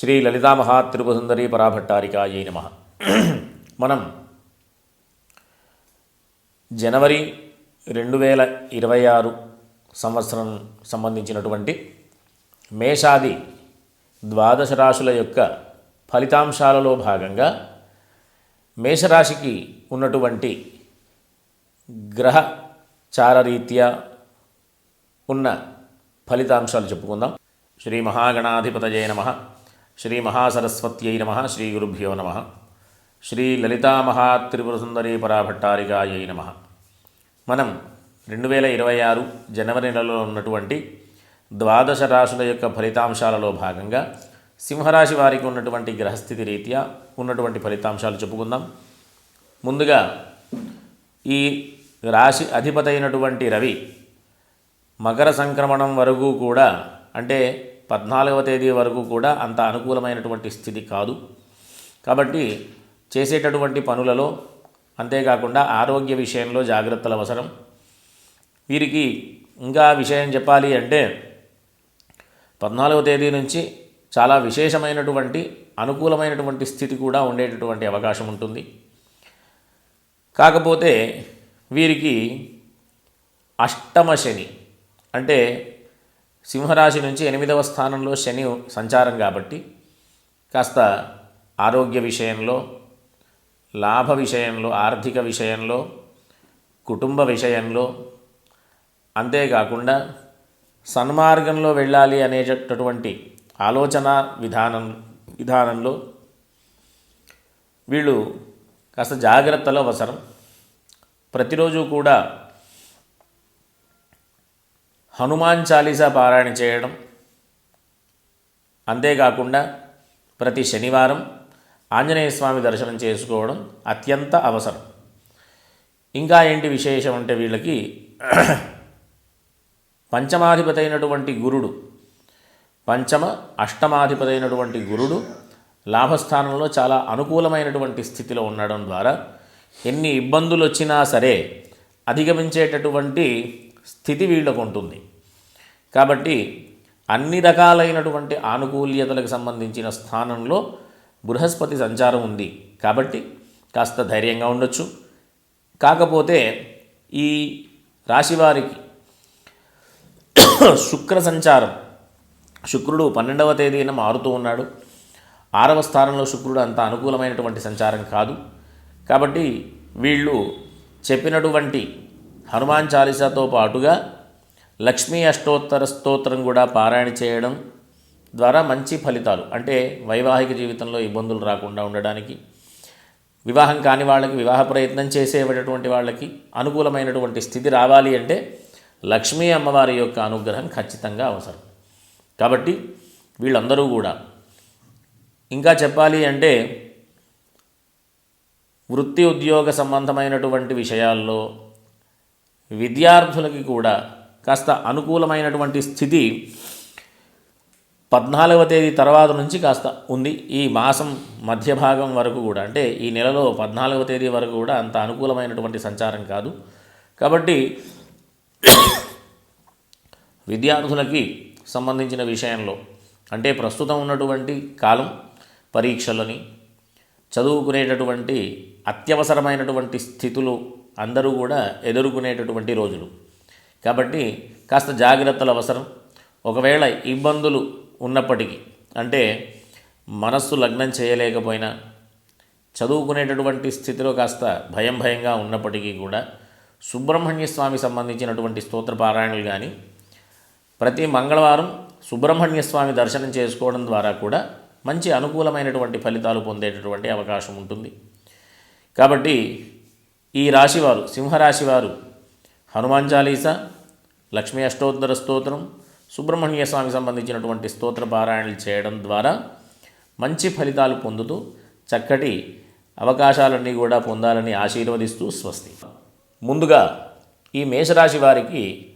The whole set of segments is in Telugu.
శ్రీ లలితామహా మహాత్రిపుసుందరీ పరాభట్టారికాయై నమ. మనం జనవరి రెండు వేల ఇరవై ఆరు సంవత్సరం సంబంధించినటువంటి మేషాది ద్వాదశ రాశుల యొక్క ఫలితాంశాలలో భాగంగా మేషరాశికి ఉన్నటువంటి గ్రహ చారరీత్యా ఉన్న ఫలితాంశాలు చెప్పుకుందాం. శ్రీ మహాగణాధిపతయే నమ. శ్రీ మహాసరస్వత్యై నమ. శ్రీ గురుభ్యో నమ శ్రీ లలితామహాత్రిపురసుందరీ పరాభట్టారికాయై నమ. మనం రెండు వేల ఇరవై ఆరు జనవరి నెలలో ఉన్నటువంటి ద్వాదశ రాశుల యొక్క ఫలితాంశాలలో భాగంగా సింహరాశి వారికి ఉన్నటువంటి గ్రహస్థితి రీత్యా ఉన్నటువంటి ఫలితాంశాలు చెప్పుకుందాం. ముందుగా ఈ రాశి అధిపతైనటువంటి రవి మకర సంక్రమణం వరకు కూడా అంటే పద్నాలుగవ తేదీ వరకు కూడా అంత అనుకూలమైనటువంటి స్థితి కాదు. కాబట్టి చేసేటటువంటి పనులలో అంతేకాకుండా ఆరోగ్య విషయంలో జాగ్రత్తలు అవసరం. వీరికి ఇంకా విషయం చెప్పాలి అంటే పద్నాలుగవ తేదీ నుంచి చాలా విశేషమైనటువంటి అనుకూలమైనటువంటి స్థితి కూడా ఉండేటటువంటి అవకాశం ఉంటుంది. కాకపోతే వీరికి అష్టమ శని అంటే సింహరాశి నుంచి ఎనిమిదవ స్థానంలో శని సంచారం కాబట్టి కాస్త ఆరోగ్య విషయంలో లాభ విషయంలో ఆర్థిక విషయంలో కుటుంబ విషయంలో అంతేకాకుండా సన్మార్గంలో వెళ్ళాలి అనేటటువంటి ఆలోచన విధానం విధానంలో వీళ్ళు కాస్త జాగ్రత్తలు అవసరం. ప్రతిరోజు కూడా హనుమాన్ చాలీసా పారాయణ చేయడం అంతేకాకుండా ప్రతి శనివారం ఆంజనేయ స్వామి దర్శనం చేసుకోవడం అత్యంత అవసరం. ఇంకా ఏంటి విశేషం అంటే వీళ్ళకి పంచమాధిపతి అయినటువంటి గురుడు పంచమ అష్టమాధిపతి అయినటువంటి గురుడు లాభస్థానంలో చాలా అనుకూలమైనటువంటి స్థితిలో ఉండడం ద్వారా ఎన్ని ఇబ్బందులు వచ్చినా సరే అధిగమించేటటువంటి స్థితి వీళ్ళకు ఉంటుంది కాబట్టి అన్ని రకాలైనటువంటి ఆనుకూల్యతలకు సంబంధించిన స్థానంలో బృహస్పతి సంచారం ఉంది. కాబట్టి కాస్త ధైర్యంగా ఉండొచ్చు. కాకపోతే ఈ రాశివారికి శుక్ర సంచారం శుక్రుడు పన్నెండవ తేదీన మారుతూ ఉన్నాడు. ఆరవ స్థానంలో శుక్రుడు అంత అనుకూలమైనటువంటి సంచారం కాదు. కాబట్టి వీళ్ళు చెప్పినటువంటి హనుమాన్ చాలీసాతో పాటుగా లక్ష్మీ అష్టోత్తర స్తోత్రం కూడా పారాయణ చేయడం ద్వారా మంచి ఫలితాలు అంటే వైవాహిక జీవితంలో ఇబ్బందులు రాకుండా ఉండడానికి వివాహం కాని వాళ్ళకి వివాహ ప్రయత్నం చేసేటటువంటి వాళ్ళకి అనుకూలమైనటువంటి స్థితి రావాలి అంటే లక్ష్మీ అమ్మవారి యొక్క అనుగ్రహం ఖచ్చితంగా అవసరం. కాబట్టి వీళ్ళందరూ కూడా ఇంకా చెప్పాలి అంటే వృత్తి ఉద్యోగ సంబంధమైనటువంటి విషయాల్లో విద్యార్థులకి కూడా కాస్త అనుకూలమైనటువంటి స్థితి పద్నాలుగవ తేదీ తర్వాత నుంచి కాస్త ఉంది. ఈ మాసం మధ్య భాగం వరకు కూడా అంటే ఈ నెలలో పద్నాలుగవ తేదీ వరకు కూడా అంత అనుకూలమైనటువంటి సంచారం కాదు. కాబట్టి విద్యార్థులకి సంబంధించిన విషయంలో అంటే ప్రస్తుతం ఉన్నటువంటి కాలం పరీక్షలని చదువుకునేటటువంటి అత్యవసరమైనటువంటి స్థితులు అందరూ కూడా ఎదుర్కొనేటటువంటి రోజులు. కాబట్టి కాస్త జాగ్రత్తలు అవసరం. ఒకవేళ ఇబ్బందులు ఉన్నప్పటికీ అంటే మనస్సు లగ్నం చేయలేకపోయినా చదువుకునేటటువంటి స్థితిలో కాస్త భయం భయంగా ఉన్నప్పటికీ కూడా సుబ్రహ్మణ్య స్వామి సంబంధించినటువంటి స్తోత్ర పారాయణలు కానీ ప్రతి మంగళవారం సుబ్రహ్మణ్య స్వామి దర్శనం చేసుకోవడం ద్వారా కూడా మంచి అనుకూలమైనటువంటి ఫలితాలు పొందేటటువంటి అవకాశం ఉంటుంది. కాబట్టి ఈ రాశివారు సింహరాశివారు హనుమాన్ చాలీస లక్ష్మీ అష్టోత్తర స్తోత్రం సుబ్రహ్మణ్య స్వామికి సంబంధించినటువంటి స్తోత్ర పారాయణలు చేయడం ద్వారా మంచి ఫలితాలు పొందుతూ చక్కటి అవకాశాలన్నీ కూడా పొందాలని ఆశీర్వదిస్తూ స్వస్తి. ముందుగా ఈ మేషరాశి వారికి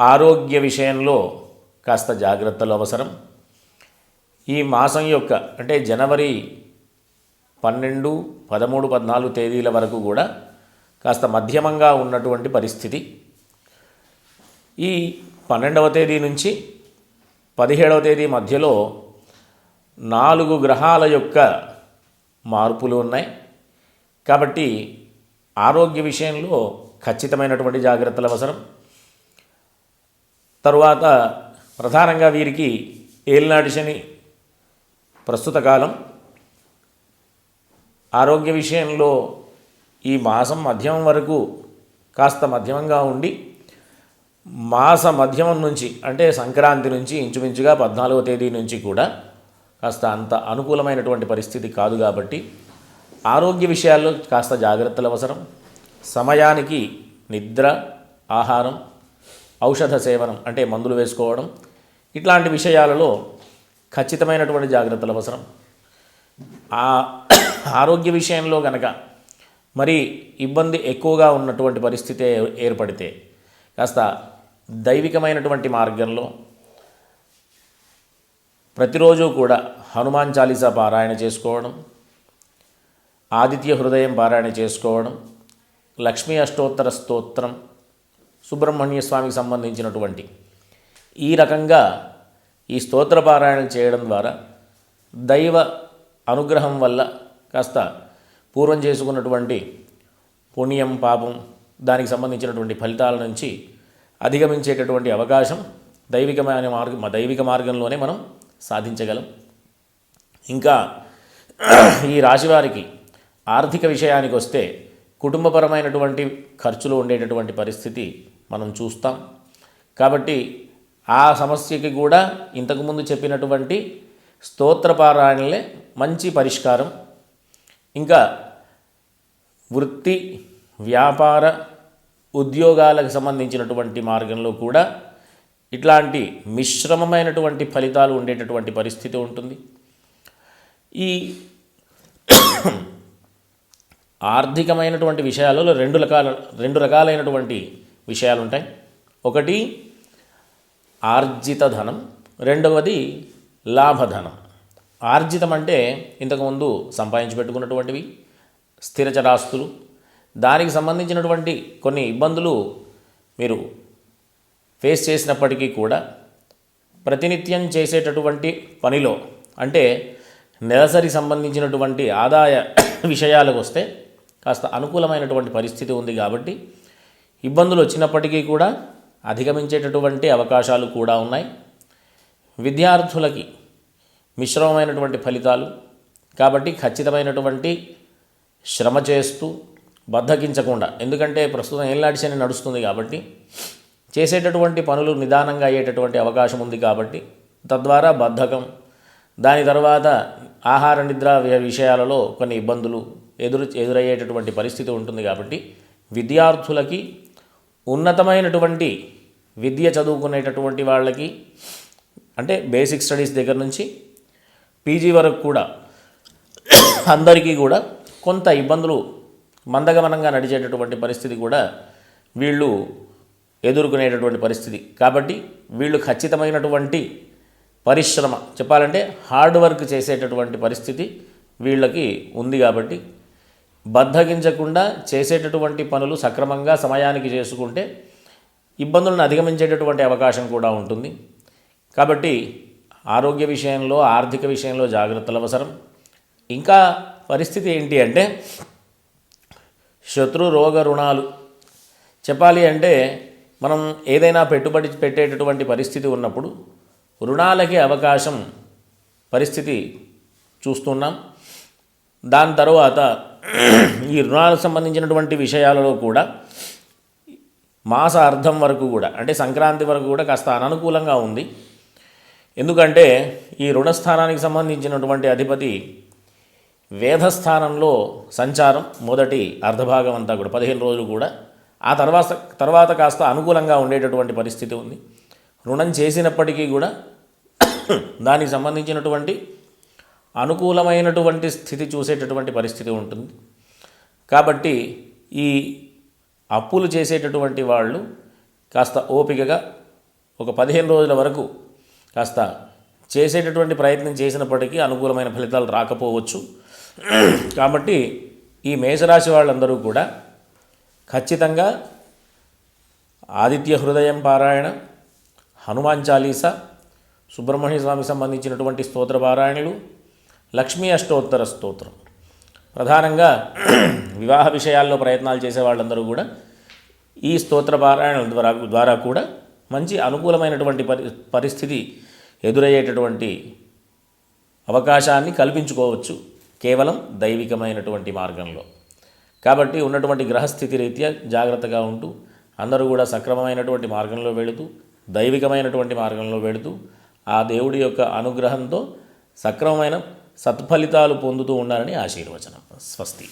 ఆరోగ్య విషయంలో కాస్త జాగ్రత్తలు అవసరం. ఈ మాసం యొక్క అంటే జనవరి పన్నెండు పదమూడు పద్నాలుగు తేదీల వరకు కూడా కాస్త మధ్యమంగా ఉన్నటువంటి పరిస్థితి. ఈ పన్నెండవ తేదీ నుంచి పదిహేడవ తేదీ మధ్యలో నాలుగు గ్రహాల యొక్క మార్పులు ఉన్నాయి. కాబట్టి ఆరోగ్య విషయంలో ఖచ్చితమైనటువంటి జాగ్రత్తలు అవసరం. తరువాత ప్రధానంగా వీరికి ఏలినాటి శని ప్రస్తుత కాలం. ఆరోగ్య విషయంలో ఈ మాసం మధ్యమం వరకు కాస్త మధ్యమంగా ఉండి మాస మధ్యమం నుంచి అంటే సంక్రాంతి నుంచి ఇంచుమించుగా పద్నాలుగో తేదీ నుంచి కూడా కాస్త అంత అనుకూలమైనటువంటి పరిస్థితి కాదు కాబట్టి ఆరోగ్య విషయాల్లో కాస్త జాగ్రత్తలు అవసరం. సమయానికి నిద్ర ఆహారం ఔషధ సేవనం అంటే మందులు వేసుకోవడం ఇట్లాంటి విషయాలలో ఖచ్చితమైనటువంటి జాగ్రత్తలు అవసరం. ఆ ఆరోగ్య విషయంలో కనుక మరి ఇబ్బంది ఎక్కువగా ఉన్నటువంటి పరిస్థితి ఏర్పడితే కాస్త దైవికమైనటువంటి మార్గంలో ప్రతిరోజు కూడా హనుమాన్ చాలీసా పారాయణ చేసుకోవడం ఆదిత్య హృదయం పారాయణ చేసుకోవడం లక్ష్మీ అష్టోత్తర స్తోత్రం సుబ్రహ్మణ్య స్వామికి సంబంధించినటువంటి ఈ రకంగా ఈ స్తోత్ర పారాయణ చేయడం ద్వారా దైవ అనుగ్రహం వల్ల కాస్త పూర్వం చేసుకున్నటువంటి పుణ్యం పాపం దానికి సంబంధించినటువంటి ఫలితాల నుంచి అధిగమించేటటువంటి అవకాశం దైవికమైన మార్గం దైవిక మార్గంలోనే మనం సాధించగలం. ఇంకా ఈ రాశివారికి ఆర్థిక విషయానికి వస్తే కుటుంబపరమైనటువంటి ఖర్చులు ఉండేటటువంటి పరిస్థితి మనం చూస్తాం. కాబట్టి ఆ సమస్యకి కూడా ఇంతకుముందు చెప్పినటువంటి స్తోత్రపారాయణలే మంచి పరిష్కారం ఇంకా వృత్తి వ్యాపార ఉద్యోగాలకు సంబంధించినటువంటి మార్గంలో కూడా ఇట్లాంటి మిశ్రమమైనటువంటి ఫలితాలు ఉండేటటువంటి పరిస్థితి ఉంటుంది. ఈ ఆర్థికమైనటువంటి విషయాలలో రెండు రకాల రెండు రకాలైనటువంటి విషయాలు ఉంటాయి ఒకటి ఆర్జిత ధనం రెండవది లాభధనం. ఆర్జితం అంటే ఇంతకుముందు సంపాదించి పెట్టుకున్నటువంటివి స్థిరచరాస్తులు దానికి సంబంధించినటువంటి కొన్ని ఇబ్బందులు మీరు ఫేస్ చేసినప్పటికీ కూడా ప్రతినిత్యం చేసేటటువంటి పనిలో అంటే నెలసరి సంబంధించినటువంటి ఆదాయ విషయాలకు వస్తే కాస్త అనుకూలమైనటువంటి పరిస్థితి ఉంది కాబట్టి ఇబ్బందులు వచ్చినప్పటికీ కూడా అధిగమించేటటువంటి అవకాశాలు కూడా ఉన్నాయి. విద్యార్థులకి మిశ్రమమైనటువంటి ఫలితాలు కాబట్టి ఖచ్చితమైనటువంటి శ్రమ చేస్తూ బద్ధకించకుండా ఎందుకంటే ప్రస్తుతం ఏళ్ళనాటి శని నడుస్తుంది కాబట్టి చేసేటటువంటి పనులు నిదానంగా అయ్యేటటువంటి అవకాశం ఉంది కాబట్టి తద్వారా బద్ధకం దాని తర్వాత ఆహార నిద్ర విషయాలలో కొన్ని ఇబ్బందులు ఎదురు ఎదురయ్యేటటువంటి పరిస్థితి ఉంటుంది కాబట్టి విద్యార్థులకి ఉన్నతమైనటువంటి విద్య చదువుకునేటటువంటి వాళ్ళకి అంటే బేసిక్ స్టడీస్ దగ్గర నుంచి పీజీ వరకు కూడా అందరికీ కూడా కొంత ఇబ్బందులు మందగమనంగా నడిచేటటువంటి పరిస్థితి కూడా వీళ్ళు ఎదుర్కొనేటటువంటి పరిస్థితి. కాబట్టి వీళ్ళు ఖచ్చితమైనటువంటి పరిశ్రమ చెప్పాలంటే హార్డ్ వర్క్ చేసేటటువంటి పరిస్థితి వీళ్ళకి ఉంది కాబట్టి బద్ధగించకుండా చేసేటటువంటి పనులు సక్రమంగా సమయానికి చేసుకుంటే ఇబ్బందులను అధిగమించేటటువంటి అవకాశం కూడా ఉంటుంది. కాబట్టి ఆరోగ్య విషయంలో ఆర్థిక విషయంలో జాగ్రత్తలు అవసరం. ఇంకా పరిస్థితి ఏంటి అంటే శత్రు రోగ రుణాలు. చెప్పాలి అంటే మనం ఏదైనా పెట్టుబడి పెట్టేటటువంటి పరిస్థితి ఉన్నప్పుడు రుణాలకి అవకాశం పరిస్థితి చూస్తున్నాం. దాని తర్వాత ఈ రుణాలకు సంబంధించినటువంటి విషయాలలో కూడా మాస అర్థం వరకు కూడా అంటే సంక్రాంతి వరకు కూడా కాస్త అననుకూలంగా ఉంది. ఎందుకంటే ఈ రుణస్థానానికి సంబంధించినటువంటి అధిపతి వేధస్థానంలో సంచారం మొదటి అర్ధభాగం అంతా కూడా పదిహేను రోజులు కూడా. ఆ తర్వాత తర్వాత కాస్త అనుకూలంగా ఉండేటటువంటి పరిస్థితి ఉంది. రుణం చేసినప్పటికీ కూడా దానికి సంబంధించినటువంటి అనుకూలమైనటువంటి స్థితి చూసేటటువంటి పరిస్థితి ఉంటుంది. కాబట్టి ఈ అప్పులు చేసేటటువంటి వాళ్ళు కాస్త ఓపికగా ఒక పదిహేను రోజుల వరకు కాస్త చేసేటటువంటి ప్రయత్నం చేసినప్పటికీ అనుకూలమైన ఫలితాలు రాకపోవచ్చు. కాబట్టి ఈ మేషరాశి వాళ్ళందరూ కూడా ఖచ్చితంగా ఆదిత్య హృదయం పారాయణ హనుమాన్ చాలీస సుబ్రహ్మణ్య స్వామి సంబంధించినటువంటి స్తోత్ర పారాయణలు లక్ష్మీ అష్టోత్తర స్తోత్రం. ప్రధానంగా వివాహ విషయాల్లో ప్రయత్నాలు చేసే వాళ్ళందరూ కూడా ఈ స్తోత్ర పారాయణల ద్వారా ద్వారా కూడా మంచి అనుకూలమైనటువంటి పరి పరిస్థితి ఎదురయ్యేటటువంటి అవకాశాన్ని కల్పించుకోవచ్చు కేవలం దైవికమైనటువంటి మార్గంలో. కాబట్టి ఉన్నటువంటి గ్రహస్థితి రీత్యా జాగ్రత్తగా ఉంటూ అందరూ కూడా సక్రమమైనటువంటి మార్గంలో వెళుతూ దైవికమైనటువంటి మార్గంలో వెళుతూ ఆ దేవుడి యొక్క అనుగ్రహంతో సక్రమమైన సత్ఫలితాలు పొందుతూ ఉండాలని ఆశీర్వచనం. స్వస్తి.